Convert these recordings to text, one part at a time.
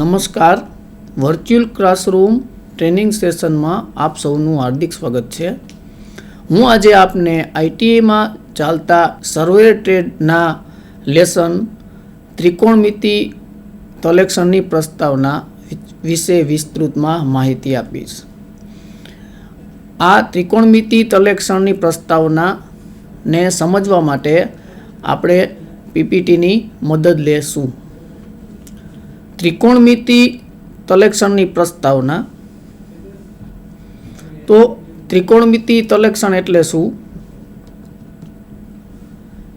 નમસ્કાર. Virtual classroom training સેશનમાં આપ સૌનું હાર્દિક સ્વાગત છે. હું આજે આપને આઈટીઆઈમાં ચાલતા સર્વે ટ્રેડના લેસન ત્રિકોણમિતિ તલેક્ષણની પ્રસ્તાવના વિશે વિસ્તૃતમાં માહિતી આપીશ. આ ત્રિકોણમિતિ તલેક્ષણની પ્રસ્તાવનાને સમજવા માટે આપણે પીપીટીની મદદ લેશું. ત્રિકોણમિતિ તલેક્ષણની પ્રસ્તાવના. તો ત્રિકોણમિતિ તલેક્ષણ એટલે શું?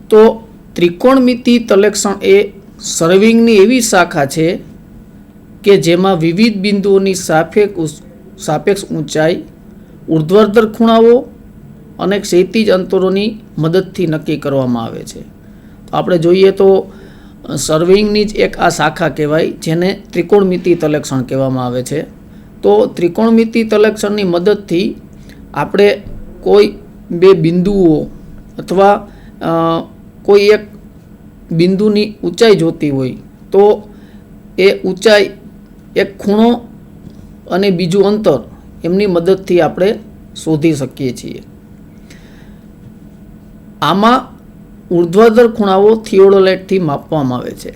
તો ત્રિકોણમિતિ તલેક્ષણ એ સર્વિંગની એવી શાખા છે કે જેમાં વિવિધ બિંદુઓની સાપેક્ષ સાપેક્ષ ઊંચાઈ, ઉર્ધ્વર્ધર ખૂણાઓ અને ક્ષૈતિજ અંતરોની મદદથી નક્કી કરવામાં આવે છે. આપણે જોઈએ તો સર્વિંગની જ એક આ શાખા કહેવાય, જેને ત્રિકોણમિતિ તલેક્ષણ કહેવામાં આવે છે. તો ત્રિકોણમિતિ તલેક્ષણની મદદથી આપણે કોઈ બે બિંદુઓ અથવા કોઈ એક બિંદુની ઊંચાઈ જોતી હોય, તો એ ઊંચાઈ એક ખૂણો અને બીજું અંતર એમની મદદથી આપણે શોધી શકીએ છીએ. આમાં ઉર્ધ્વધર ખૂણાઓ થિયોડોલાઇટથી માપવામાં આવે છે.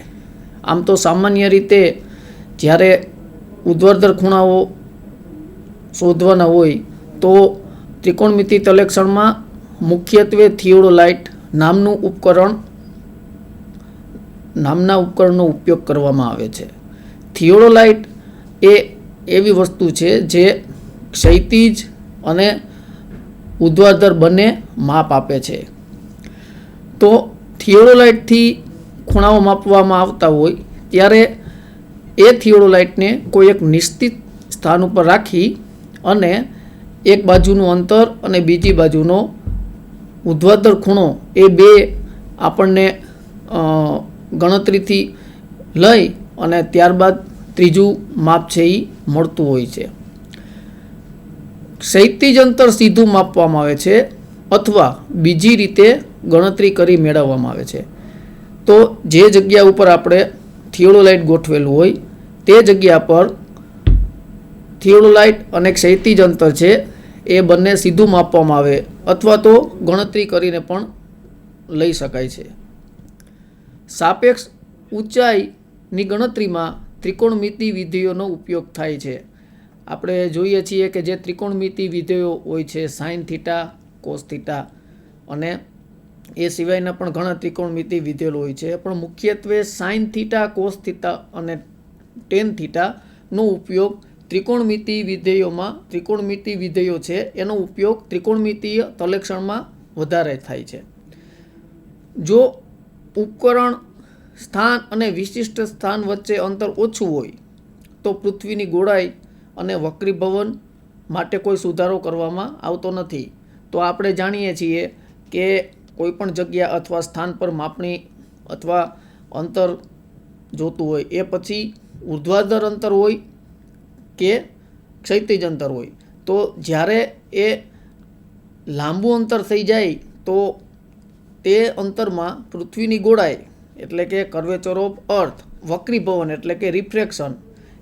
આમ તો સામાન્ય રીતે જ્યારે ઉર્ધ્વધર ખૂણાઓ શોધવાના હોય, તો ત્રિકોણમિતિ તલેક્ષણમાં મુખ્યત્વે થિયોડોલાઇટ નામનું ઉપકરણ, નામના ઉપકરણનો ઉપયોગ કરવામાં આવે છે. થિયોડોલાઇટ એ એવી વસ્તુ છે જે ક્ષૈતિજ અને ઉર્ધ્વાધર બંને માપ આપે છે. તો થિયોડોલાઇટથી ખૂણાઓ માપવામાં આવતા હોય, ત્યારે એ થિયોડોલાઇટને કોઈ એક નિશ્ચિત સ્થાન ઉપર રાખી અને એક બાજુનું અંતર અને બીજી બાજુનો ઉર્ધ્વાધર ખૂણો એ બે આપણને ગણતરીથી લઈ અને ત્યારબાદ ત્રીજું માપ છે એ મળતું હોય છે. ક્ષૈતિજ અંતર સીધું માપવામાં આવે છે અથવા બીજી રીતે ગણતરી કરી મેળવવામાં આવે છે. તો જે જગ્યા ઉપર આપણે થિયોડોલાઇટ ગોઠવેલું હોય, તે જગ્યા પર થિયોડોલાઇટ અને ક્ષૈતિજ અંતર છે, એ બંને સીધું માપવામાં આવે અથવા તો ગણતરી કરીને પણ લઈ શકાય છે. સાપેક્ષ ઊંચાઈની ગણતરીમાં ત્રિકોણમિતિ વિધિઓનો ઉપયોગ થાય છે. આપણે જોઈએ છીએ કે જે ત્રિકોણમિતિ વિધેયો હોય છે સાઇન થીટા, કોસ થીટા અને એ સિવાયના પણ ઘણા ત્રિકોણમિતિ વિધેયો હોય છે. પણ મુખ્યત્વે સાઇન થીટા કોસ થીટા અને ટેન થીટાનો ઉપયોગ ત્રિકોણમિતિ વિધેયોમાં ત્રિકોણમિતિ વિધેયો છે, એનો ઉપયોગ ત્રિકોણમિતિય તલેક્ષણમાં વધારે થાય છે. જો ઉપકરણ સ્થાન અને વિશિષ્ટ સ્થાન વચ્ચે અંતર ઓછું હોય, તો પૃથ્વીની ગોળાઈ અને વક્રીભવન માટે કોઈ સુધારો કરવામાં આવતો નથી. તો આપણે જાણીએ છીએ કે કોઈ પણ જગ્યા અથવા સ્થાન પર માપણી અથવા અંતર જોતું હોય, એ પછી ઉર્ધ્વાધર અંતર હોય કે ક્ષૈતિજ અંતર હોય. તો જ્યારે એ લાંબુ અંતર થઈ જાય, તો તે અંતરમાં પૃથ્વીની ગોળાઈ, એટલે કે કર્વેચર અર્થ, વક્રીભવન, એટલે કે રિફ્રેક્શન,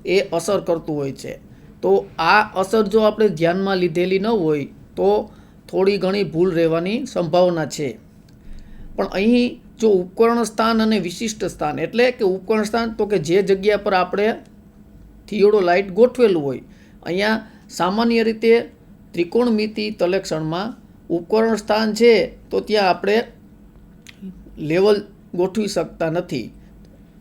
એ અસર કરતું હોય છે. તો આ અસર જો આપણે ધ્યાનમાં લીધેલી ન હોય, તો થોડી ઘણી ભૂલ રહેવાની સંભાવના છે. પણ અહીં જો ઉપકરણ સ્થાન અને વિશિષ્ટ સ્થાન, એટલે કે ઉપકરણ સ્થાન, તો કે જે જગ્યા પર આપણે થિયોડોલાઇટ ગોઠવેલું હોય, અહીંયા સામાન્ય રીતે ત્રિકોણમિતિ તલેક્ષણમાં ઉપકરણ સ્થાન છે, તો ત્યાં આપણે લેવલ ગોઠવી શકતા નથી.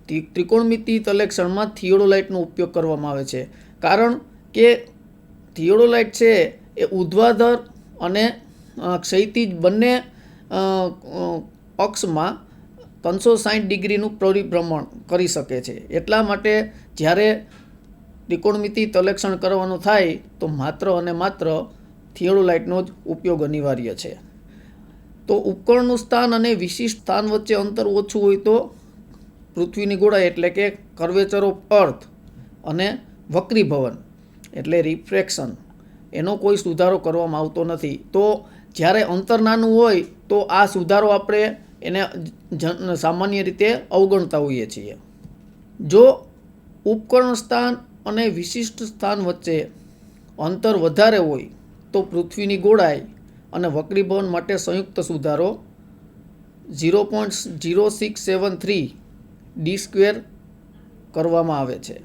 ત્રિ- ત્રિકોણમિતિ તલેક્ષણમાં થિયોડોલાઇટનો ઉપયોગ કરવામાં આવે છે. કારણ કે થિયોડોલાઇટ છે, એ ઉદ્વાધર અને ક્ષૈતિજ બંને અક્ષમાં ત્રણસો સાઠ ડિગ્રીનું પરિભ્રમણ કરી શકે છે. એટલા માટે જ્યારે ત્રિકોણમિતિ તલેક્ષણ કરવાનું થાય, તો માત્ર અને માત્ર થિયોડોલાઇટનો જ ઉપયોગ અનિવાર્ય છે. તો ઉપકરણનું સ્થાન અને વિશિષ્ટ સ્થાન વચ્ચે અંતર ઓછું હોય તો પૃથ્વીની ગોળાઈ એટલે કે કર્વેચર ઓફ અર્થ અને વક્રીભવન એટલે રિફ્રેક્શન. એનો કોઈ સુધારો કરવામાં આવતો નથી. તો જ્યારે અંતર નાનું હોય તો આ સુધારો આપણે એને સામાન્ય રીતે અવગણતા હોઈએ છીએ. જો ઉપકરણ સ્થાન અને વિશિષ્ટ સ્થાન વચ્ચે અંતર વધારે હોય તો પૃથ્વીની ગોળાઈ અને વક્રીભવન માટે સંયુક્ત સુધારો zero point zero six seven three D square કરવામાં આવે છે.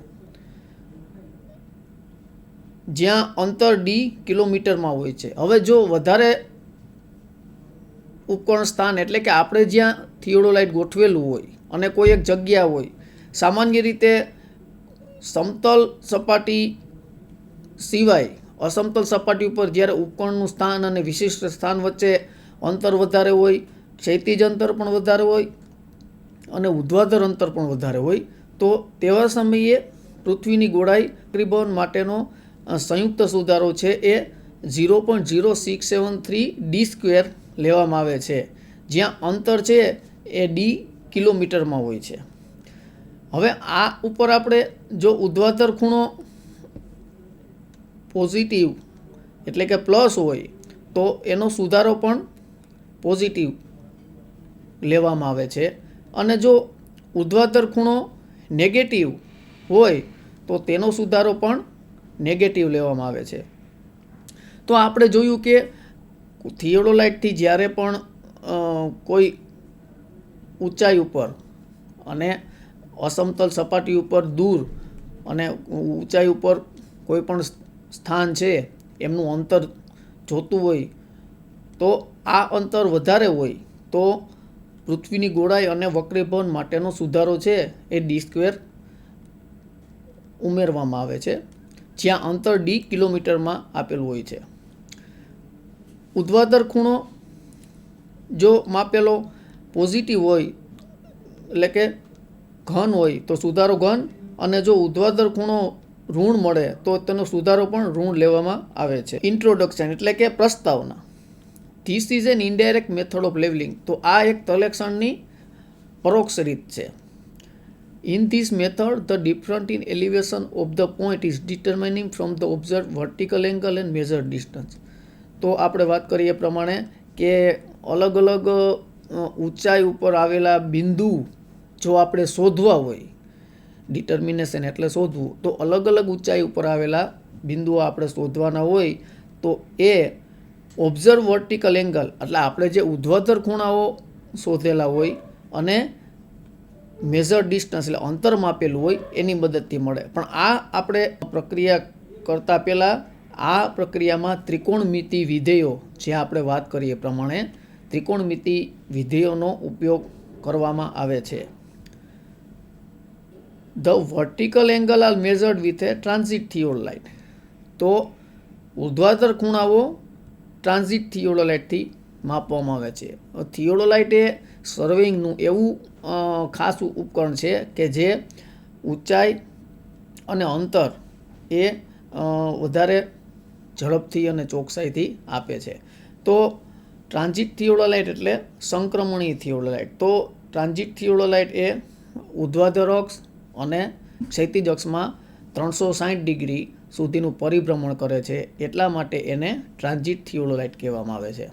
જ્યાં અંતર ડી કિલોમીટરમાં હોય છે. હવે જો વધારે ઉપકરણ સ્થાન એટલે કે આપણે જ્યાં થિયોડોલાઇટ ગોઠવેલું હોય અને કોઈ એક જગ્યા હોય, સામાન્ય રીતે સમતલ સપાટી સિવાય અસમતલ સપાટી ઉપર જ્યારે ઉપકરણનું સ્થાન અને વિશિષ્ટ સ્થાન વચ્ચે અંતર વધારે હોય, ક્ષૈતિજ અંતર પણ વધારે હોય અને ઉધ્વાધર અંતર પણ વધારે હોય, તો તેવા સમયે પૃથ્વીની ગોળાઈ ત્રિભુવન માટેનો સંયુક્ત સુધારો છે એ zero point zero six seven three D square લેવામાં આવે છે. જ્યાં અંતર છે એ ડી કિલોમીટરમાં હોય છે. હવે આ ઉપર આપણે જો ઉદ્વાતર ખૂણો પોઝિટિવ એટલે કે પ્લસ હોય, તો એનો સુધારો પણ પોઝિટિવ લેવામાં આવે છે. અને જો ઉદ્વાતર ખૂણો નેગેટિવ હોય, તો તેનો સુધારો પણ નેગેટિવ લેવામાં આવે છે. તો આપણે જોયું કે થિયોડોલાઇટથી જ્યારે પણ કોઈ ઊંચાઈ ઉપર અને અસમતલ સપાટી ઉપર દૂર અને ઊંચાઈ ઉપર કોઈ પણ સ્થાન છે, એમનું અંતર જોતું હોય, તો આ અંતર વધારે હોય, તો પૃથ્વીની ગોળાઈ અને વક્રીભવન માટેનો સુધારો છે, એ ડી સ્ક્વેર ઉમેરવામાં આવે છે, જ્યાં અંતર ડી કિલોમીટરમાં આપેલું હોય છે. ઉધ્વાધર ખૂણો જો માપેલો પોઝિટિવ હોય, એટલે કે ઘન હોય, તો સુધારો ઘન અને જો ઉદ્વાદર ખૂણો ઋણ મળે, તો તેનો સુધારો પણ ઋણ લેવામાં આવે છે. ઇન્ટ્રોડક્શન એટલે કે પ્રસ્તાવના. This is an indirect method of levelling તો આ એક તલેક્ષણની પરોક્ષ રીત છે. In this method the different in elevation of the point is determining from the observe vertical angle and measure distance તો આપણે વાત કરીએ પ્રમાણે કે અલગ અલગ ઊંચાઈ ઉપર આવેલા બિંદુ જો આપણે શોધવા હોય ડિટર્મિનેશન એટલે શોધવું, તો અલગ અલગ ઊંચાઈ ઉપર આવેલા બિંદુઓ આપણે શોધવાના હોય, તો એ ઓબ્ઝર્વ વર્ટિકલ એંગલ એટલે આપણે જે ઉધ્વતર ખૂણાઓ શોધેલા હોય અને મેઝર ડિસ્ટન્સ એટલે અંતર માપેલું હોય, એની મદદથી મળે. પણ આ આપણે પ્રક્રિયા કરતાં પહેલાં આ પ્રક્રિયામાં ત્રિકોણમિતિ વિધેયો, જે આપણે વાત કરીએ પ્રમાણે, ત્રિકોણમિતિ વિધેયોનો ઉપયોગ કરવામાં આવે છે. The vertical angle are measured with a transit theodolite તો ઉર્ધ્વાધર ખૂણાઓ ટ્રાન્ઝિટ થિયોડોલાઇટથી માપવામાં આવે છે. થિયોડોલાઇટ એ સર્વિંગનું એવું ખાસ ઉપકરણ છે કે જે ઊંચાઈ અને અંતર એ વધારે ઝડપથી અને ચોકસાઈથી આપે છે. તો ટ્રાન્ઝિટ થિયોડોલાઇટ એટલે સંક્રમણી થિયોડોલાઇટ. તો ટ્રાન્ઝિટ થિયોડોલાઇટ એ ઉદ્વાધર અક્ષ અને ક્ષૈતિજ અક્ષમાં ત્રણસો સાઠ ડિગ્રી સુધીનું પરિભ્રમણ કરે છે. એટલા માટે એને ટ્રાન્ઝિટ થિયોડોલાઇટ કહેવામાં આવે છે.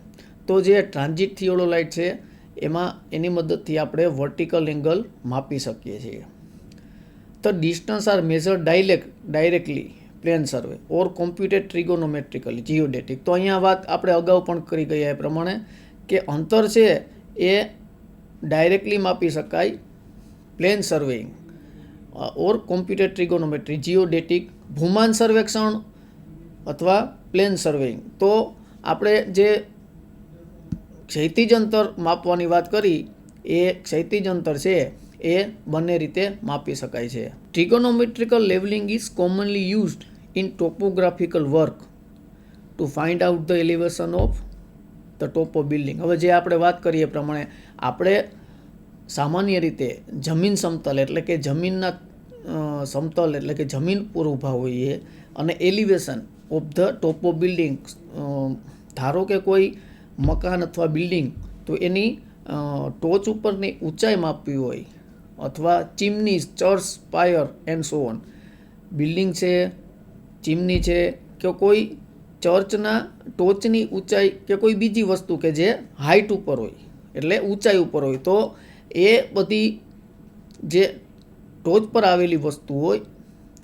તો જે ટ્રાન્ઝિટ થિયોડોલાઇટ છે એમાં એની મદદથી આપણે વર્ટિકલ એંગલ માપી શકીએ છીએ. તો distance are measure direct, directly plane survey or computed trigonometrically geodetic તો અહીંયા વાત આપણે અગાઉ પણ કરી ગયા એ પ્રમાણે કે અંતર છે એ ડાયરેક્ટલી માપી શકાય plane surveying or computed trigonometry geodetic ભૂમાન સર્વેક્ષણ અથવા પ્લેન સર્વેઇંગ તો આપણે જે ક્ષૈતિજ અંતર માપવાની વાત કરી, એ ક્ષૈતિજ અંતર છે એ બંને રીતે માપી શકાય છે. Trigonometrical levelling is commonly used in topographical work to find out the elevation of the top of building હવે જે આપણે વાત કરીએ પ્રમાણે આપણે સામાન્ય રીતે જમીન સમતલ એટલે કે જમીનના સમતલ એટલે કે જમીન પર ઊભા હોઈએ અને elevation of the top building ધારો કે કોઈ મકાન અથવા બિલ્ડિંગ તો એની ટોચ ઉપરની ઊંચાઈ માપવી હોય અથવા chimney church spire and so on building છે ચીમની છે કે કોઈ ચર્ચના ટોચની ઊંચાઈ કે કોઈ બીજી વસ્તુ કે જે હાઇટ ઉપર હોય, એટલે ઊંચાઈ ઉપર હોય, તો એ બધી જે ટોચ પર આવેલી વસ્તુ હોય,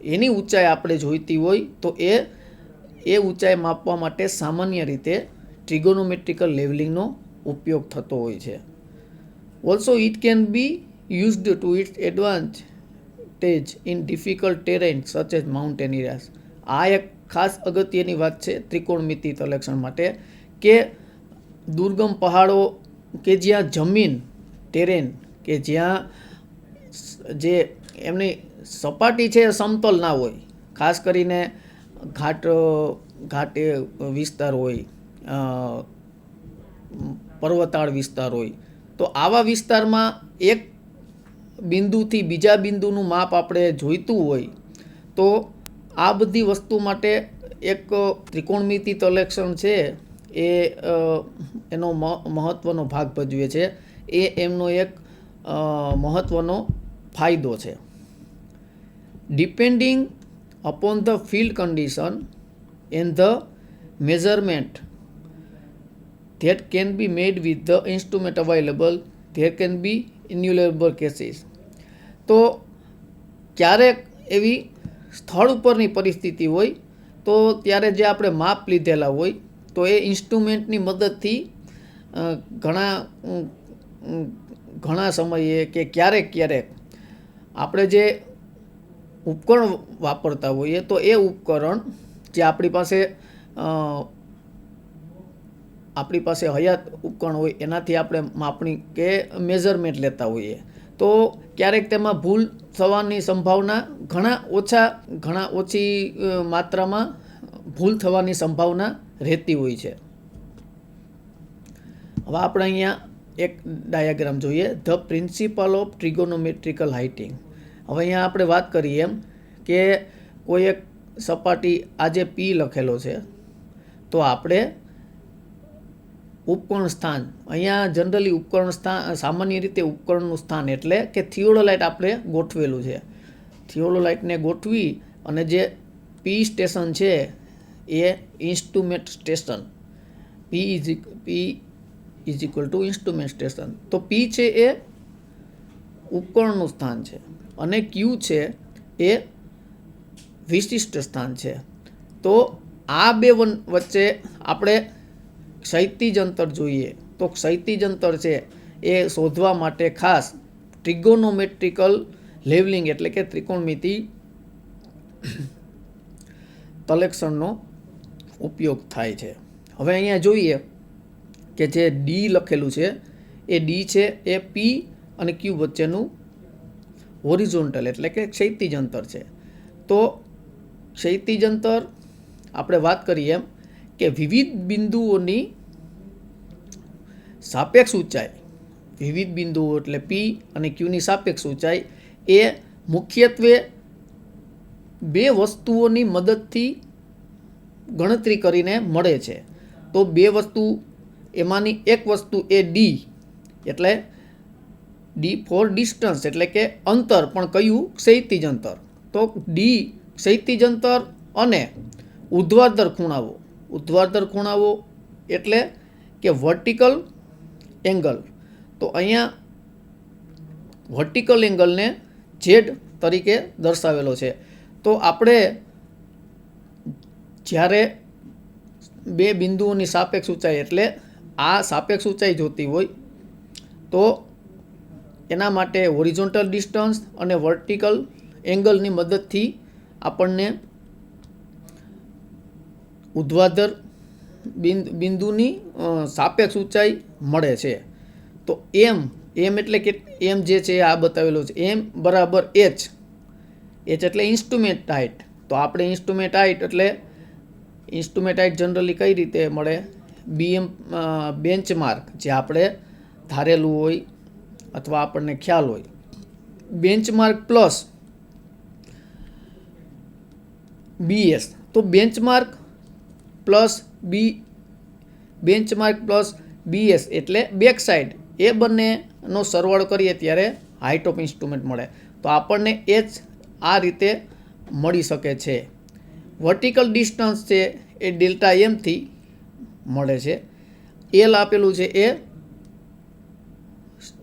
એની ઊંચાઈ આપણે જોઈતી હોય, તો એ એ ઊંચાઈ માપવા માટે સામાન્ય રીતે ટ્રિગોનોમેટ્રિકલ લેવલિંગનો ઉપયોગ થતો હોય છે. Also it can be used to its advantage in difficult terrain such as mountain areas આ એક ખાસ અગત્યની વાત છે ત્રિકોણમિતિ તલેક્ષણ માટે કે દુર્ગમ પહાડો કે જ્યાં જમીન ટેરેન કે જ્યાં જે એમની સપાટી છે સમતલ ના હોય, ખાસ કરીને ઘાટ, ઘાટે વિસ્તાર હોય પર્વતાળ વિસ્તાર હોય. તો આવા વિસ્તારમાં એક બિંદુથી બીજા બિંદુનું માપ આપણે જોઈતું હોય તો આ બધી વસ્તુ માટે એક ત્રિકોણમિતિ તલેક્ષણ છે એ એનો મ- મહત્વનો ભાગ ભજવે છે એ એમનો એક અ, મહત્વનો ફાયદો છે depending upon the field condition and the measurement that can be made with the instrument available there can be innumerable cases તો ક્યારેક એવી સ્થળ ઉપરની પરિસ્થિતિ હોય, તો ત્યારે જે આપણે માપ લીધેલા હોય, તો એ ઇન્સ્ટ્રુમેન્ટની મદદથી ઘણા ઘણા સમયે કે ક્યારેક ક્યારેક આપણે જે ઉપકરણ વાપરતા હોઈએ, તો એ ઉપકરણ જે આપણી પાસે આપણી પાસે હયાત ઉપકરણ હોય, એનાથી આપણે માપણી કે મેઝરમેન્ટ લેતા હોઈએ. તો ક્યારેક તેમાં ભૂલ થવાની સંભાવના ઘણા ઓછા, ઘણા ઓછી માત્રામાં ભૂલ થવાની સંભાવના રહેતી હોય છે. હવે આપણે અહીંયા એક ડાયાગ્રામ જોઈએ. The principal of trigonometrical heighting. હવે અહીંયા આપણે વાત કરીએ એમ કે કોઈ એક સપાટી આજે પી લખેલો છે. તો આપણે ઉપકરણ સ્થાન. અહીંયા જનરલી ઉપકરણ સ્થાન સામાન્ય રીતે ઉપકરણનું સ્થાન એટલે કે થિયોડોલાઇટ આપણે ગોઠવેલું છે. થિયોડોલાઇટને ગોઠવી અને જે પી સ્ટેશન છે એ instrument station. P is P is equal to instrument station. તો પી છે એ ઉપકરણનું સ્થાન છે અને ક્યુ છે એ વિશિષ્ટ સ્થાન છે. તો આ બે વન, વચ્ચે આપણે ક્ષૈતિજ અંતર જોઈએ તો ક્ષૈતિજ અંતર છે એ શોધવા માટે ખાસ ટ્રિગોનોમેટ્રિકલ લેવલિંગ એટલે કે ત્રિકોણમિતિ તલેક્ષણનો ઉપયોગ થાય છે. હવે અહીંયા જોઈએ કે જે ડી લખેલું છે, એ ડી છે, એ પી અને ક્યુ વચ્ચેનું હોરિઝોન્ટલ એટલે કે ક્ષૈતિજ અંતર છે. તો ક્ષૈતિજ અંતર આપણે વાત કરીએ એમ કે વિવિધ બિંદુઓની સાપેક્ષ ઊંચાઈ, વિવિધ બિંદુઓ એટલે પી અને ક્યુની સાપેક્ષ ઊંચાઈ, એ મુખ્યત્વે બે વસ્તુઓની મદદથી ગણતરી કરીને મળે છે. તો બે વસ્તુ, એમાંની એક વસ્તુ એ ડી એટલે ડી ફોર ડિસ્ટન્સ એટલે કે અંતર, પણ કયું? ક્ષૈતિજ અંતર. તો ડી ક્ષૈતિજ અંતર અને ઉધ્વાદર ખૂણાઓ. ઉધ્વાદર ખૂણાઓ એટલે કે વર્ટિકલ એંગલ તો અહીંયા વર્ટિકલ એંગલને ઝેડ તરીકે દર્શાવેલો છે. તો આપણે જ્યારે બે બિંદુઓની સાપેક્ષ ઊંચાઈ એટલે આ સાપેક્ષ ઊંચાઈ જોતી હોય, તો એના માટે હોરિઝોન્ટલ ડિસ્ટન્સ અને વર્ટિકલ એંગલની મદદથી આપણને ઉધ્વાધર બિંદ, બિંદુની સાપેક્ષ ઊંચાઈ મળે છે. તો એમ એમ એટલે કે, એમ જે છે આ બતાવેલું છે. એમ બરાબર એચ. એચ એટલે ઇન્સ્ટ્રુમેન્ટ હાઇટ. તો આપણે ઇન્સ્ટ્રુમેન્ટ હાઇટ એટલે ઇન્સ્ટ્રુમેન્ટ હાઇટ જનરલી કઈ રીતે મળે? બીએમ બેન્ચમાર્ક જે આપણે ધારેલું હોય અથવા આપણને ખ્યાલ હોય. Benchmark plus BS. તો benchmark plus B, benchmark plus BS એટલે બેક સાઈડ એ બંનેનો સરવાળો કરીએ ત્યારે હાઇટ ઓફ ઇન્સ્ટ્રુમેન્ટ મળે. તો આપણને એ જ આ રીતે મળી શકે છે. વર્ટિકલ ડિસ્ટન્સ છે એ ડેલ્ટા એમથી મળે છે. એલ આપેલું છે એ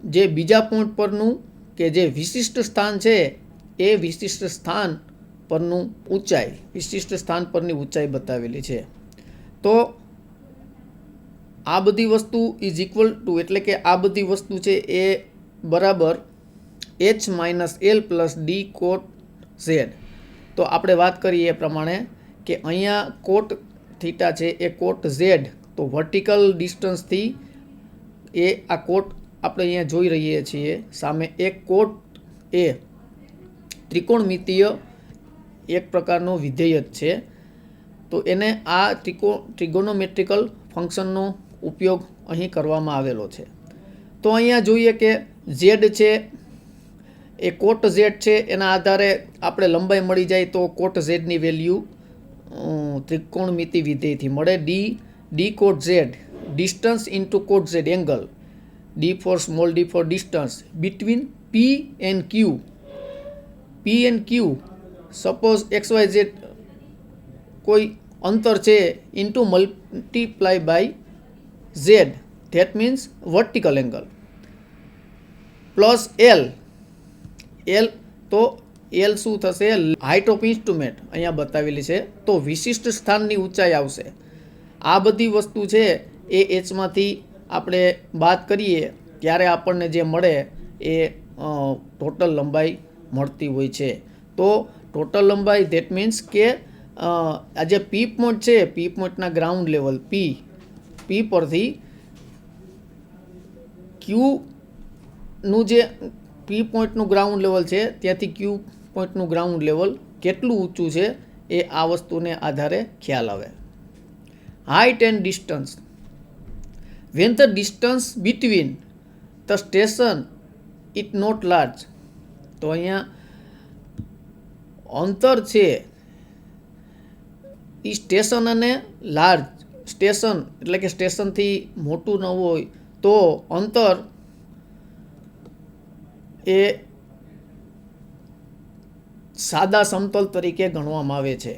જે બીજા પોઈન્ટ પરનું કે જે વિશિષ્ટ સ્થાન છે એ વિશિષ્ટ સ્થાન પરનું ઊંચાઈ, વિશિષ્ટ સ્થાન પરની ઊંચાઈ બતાવેલી છે. તો આ બધી વસ્તુ ઇઝ ઇક્વલ ટુ એટલે કે આ બધી વસ્તુ છે એ બરાબર H minus L plus D cot Z તો આપણે વાત કરીએ એ પ્રમાણે કે અહીંયા કોટ થીટા છે એ કોટ ઝેડ તો વર્ટિકલ ડિસ્ટન્સથી એ આ કોટ આપણે અહીંયા જોઈ રહીએ છીએ. સામે એક કોટ એ ત્રિકોણમિતીય એક પ્રકારનો વિધેય જ છે. તો એને આ ત્રિકો ટ્રિગોનોમેટ્રિકલ ફંક્શનનો ઉપયોગ અહીં કરવામાં આવેલો છે. તો અહીંયા જોઈએ કે ઝેડ છે, એ કોટ ઝેડ છે, એના આધારે આપણે લંબાઈ મળી જાય તો કોટ ઝેડની વેલ્યુ ત્રિકોણમિતિ વિધેયથી મળે. D D cot Z distance into cot Z angle D for small D for distance between P and Q P and Q suppose X Y Z કોઈ અંતર છે into multiply by Z that means vertical angle plus L L તો L શું થશે? Height of instrument અહીંયા બતાવેલી છે. તો વિશિષ્ટ સ્થાનની ઊંચાઈ આવશે. આ બધી વસ્તુ છે એ એચમાંથી આપણે વાત કરીએ, ત્યારે આપણને જે મળે એ ટોટલ લંબાઈ મળતી હોય છે. તો ટોટલ લંબાઈ ધેટ મીન્સ કે આ જે પી પોઈન્ટ છે પી પોઈન્ટના ગ્રાઉન્ડ લેવલ પી પી પરથી ક્યુનું જે પી પોઈન્ટનું ગ્રાઉન્ડ લેવલ છે, ત્યાંથી ક્યુ પોઈન્ટનું ગ્રાઉન્ડ લેવલ કેટલું ઊંચું છે, એ આ વસ્તુને આધારે ખ્યાલ આવે. Height and distance when the distance between the station it not large તો અહીંયા અંતર છે એ સ્ટેશન અને લાર્જ સ્ટેશન એટલે કે સ્ટેશનથી મોટું ન હોય તો અંતર એ સાદા સમતલ તરીકે ગણવામાં આવે છે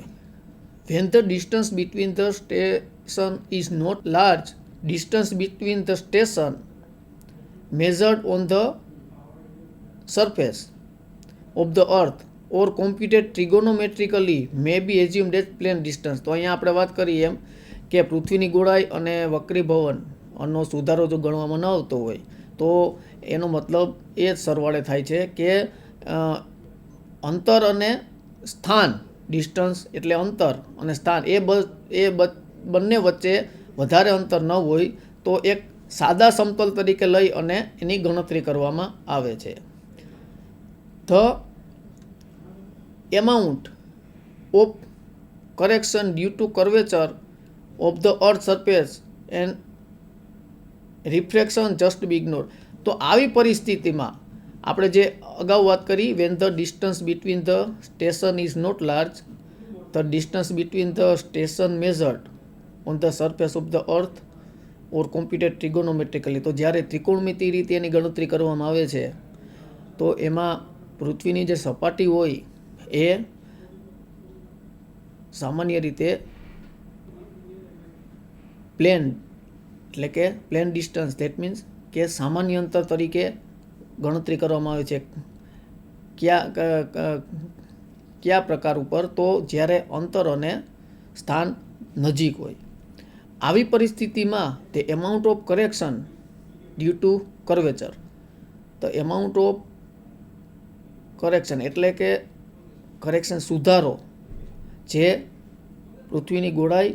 when the distance between the station is not large distance between the station measured on the surface of the earth or computed trigonometrically may be assume as plane distance તો અહીંયા આપણે વાત કરીએ એમ કે પૃથ્વીની ગોળાઈ અને વક્રીભવનનો ભવન સુધારો જો ગણવામાં ન આવતો હોય, તો એનો મતલબ એ જ સરવાળે થાય છે કે અંતર અને સ્થાન ડિસ્ટન્સ એટલે અંતર અને સ્થાન, એ બ, એ બંને વચ્ચે વધારે અંતર ન હોય તો એક સાદા સમતલ તરીકે લઈ અને એની ગણતરી કરવામાં આવે છે. The amount of correction due to curvature of the earth surface and refraction just be ignore તો આવી પરિસ્થિતિમાં આપણે જે અગાઉ વાત કરી when the distance between the station is not large the distance between the station measured on the surface of the earth or computed trigonometrically તો જ્યારે ત્રિકોણમિતિ રીતે એની ગણતરી કરવામાં આવે છે, તો એમાં પૃથ્વીની જે સપાટી હોય એ સામાન્ય રીતે પ્લેન, એટલે કે પ્લેન ડિસ્ટન્સ ધેટ મીન્સ કે સામાન્ય અંતર તરીકે ગણતરી કરવામાં આવે છે. કયા કયા પ્રકાર ઉપર તો જ્યારે અંતર અને સ્થાન નજીક હોય. આવી પરિસ્થિતિમાં તે amount of correction due to curvature તો એમાઉન્ટ ઓફ કરેક્શન એટલે કે કરેક્શન સુધારો જે પૃથ્વીની ગોળાઈ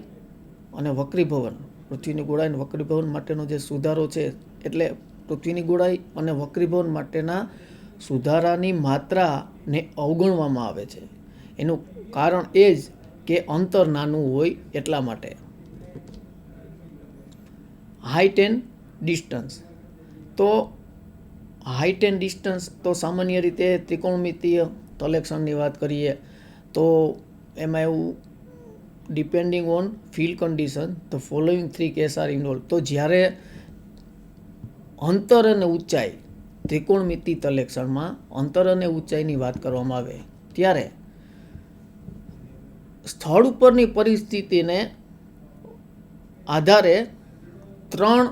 અને વક્રીભવન પૃથ્વીની ગોળાઈ અને વક્રીભવન માટેનો જે સુધારો છે, એટલે પૃથ્વીની ગોળાઈ અને વક્રીભવન માટેના સુધારાની માત્રાને અવગણવામાં આવે છે. એનું કારણ એ જ કે અંતર નાનું હોય એટલા માટે. હાઇટ એન્ડ ડિસ્ટન્સ તો હાઇટ એન્ડ ડિસ્ટન્સ તો સામાન્ય રીતે ત્રિકોણમિતીય તલેક્ષણની વાત કરીએ, તો એમાં એવું depending on field condition the following three case are involve તો જ્યારે અંતર અને ઊંચાઈ ત્રિકોણમિતિ તલેક્ષણમાં અંતર અને ઊંચાઈની વાત કરવામાં આવે, ત્યારે સ્થળ ઉપરની પરિસ્થિતિને આધારે ત્રણ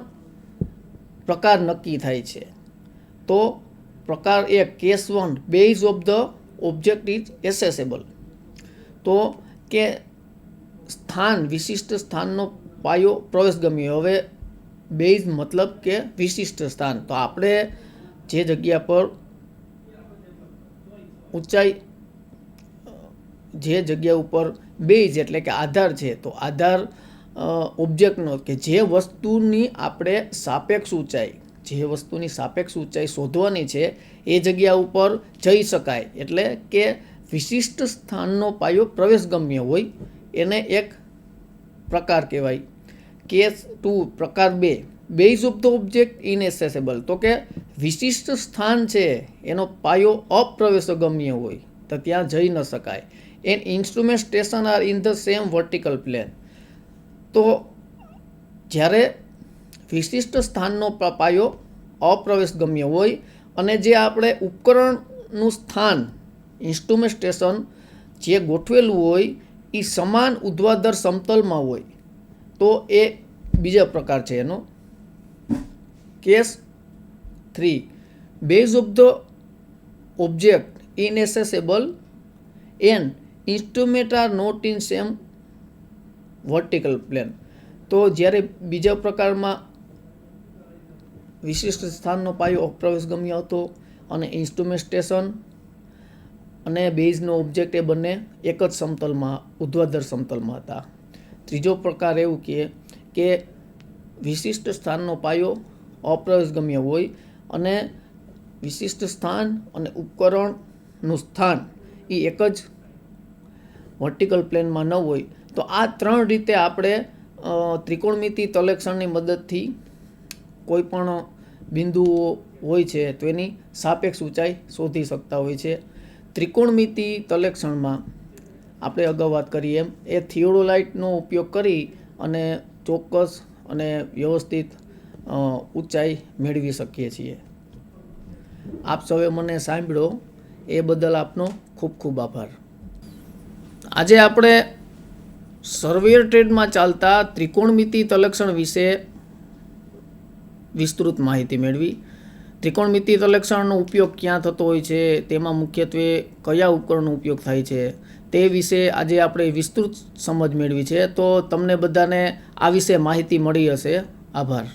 પ્રકાર નક્કી થાય છે. તો પ્રકાર એક case one base of the object is accessible તો કે સ્થાન, વિશિષ્ટ સ્થાનનો પાયો પ્રવેશગમ્ય. હવે બેઝ મતલબ કે વિશિષ્ટ સ્થાન. તો આપણે જે જગ્યા પર ઊંચાઈ, જે જગ્યા ઉપર બેઝ એટલે કે આધાર છે, તો આધાર ઓબ્જેક્ટનો કે જે વસ્તુની આપણે સાપેક્ષ ઊંચાઈ, જે વસ્તુની સાપેક્ષ ઊંચાઈ શોધવાની છે એ જગ્યા ઉપર જઈ શકાય. એટલે કે વિશિષ્ટ સ્થાનનો પાયો પ્રવેશગમ્ય હોય, એને એક પ્રકાર કહેવાય. કેસ ટુ, પ્રકાર બે. Base of the object inaccessible તો કે વિશિષ્ટ સ્થાન છે, એનો પાયો અપ્રવેશગમ્ય હોય, તો ત્યાં જઈ ન શકાય. An instrument station are in the same vertical plane તો જ્યારે વિશિષ્ટ સ્થાનનો પાયો અપ્રવેશગમ્ય હોય અને જે આપણે ઉપકરણનું સ્થાન, ઇન્સ્ટ્રુમેન્ટ સ્ટેશન જે ગોઠવેલું હોય એ સમાન ઉદ્વાદર સમતલમાં હોય. તો એ બીજા પ્રકાર છે એનો. Case three. Base of the object inaccessible and instrument are not in same vertical plane તો જ્યારે બીજા પ્રકારમાં વિશિષ્ટ સ્થાનનો પાયો અપ્રવેશ ગમ્યો હતો અને ઇન્સ્ટ્રુમેન્ટ સ્ટેશન અને બેઝનો ઓબ્જેક્ટ એ બંને એક જ સમતલમાં ઉધ્વાધર સમતલમાં હતા. ત્રીજો પ્રકાર એવું કહે કે વિશિષ્ટ સ્થાનનો પાયો અપ્રવેશગમ્ય હોય અને વિશિષ્ટ સ્થાન અને ઉપકરણનું સ્થાન એ એક જ વર્ટિકલ પ્લેનમાં ન હોય. તો આ ત્રણ રીતે આપણે ત્રિકોણમિતિ તલેક્ષણની મદદથી કોઈ પણ બિંદુઓ હોય છે, તો એની સાપેક્ષ ઊંચાઈ શોધી શકતા હોય છે. ત્રિકોણમિતિ તલેક્ષણમાં આપણે અગાઉ વાત કરીએ એમ, એ થિયોડોલાઇટનો ઉપયોગ કરી અને ચોક્કસ અને વ્યવસ્થિત ઊંચાઈ મેળવી શકીએ છીએ. આપ સૌએ મને સાંભળ્યો એ બદલ આપનો ખૂબ ખૂબ આભાર. આજે આપણે સર્વેયર ટ્રેડમાં ચાલતા ત્રિકોણમિતિ તલક્ષણ વિશે વિસ્તૃત માહિતી મેળવી. ત્રિકોણમિતિ તલક્ષણનો ઉપયોગ ક્યાં થતો હોય છે, તેમાં મુખ્યત્વે કયા ઉપકરણનો ઉપયોગ થાય છે, તે વિશે આજે આપણે વિસ્તૃત સમજ મેળવી છે. તો તમને બધાને આ વિશે માહિતી મળી હશે. આભાર.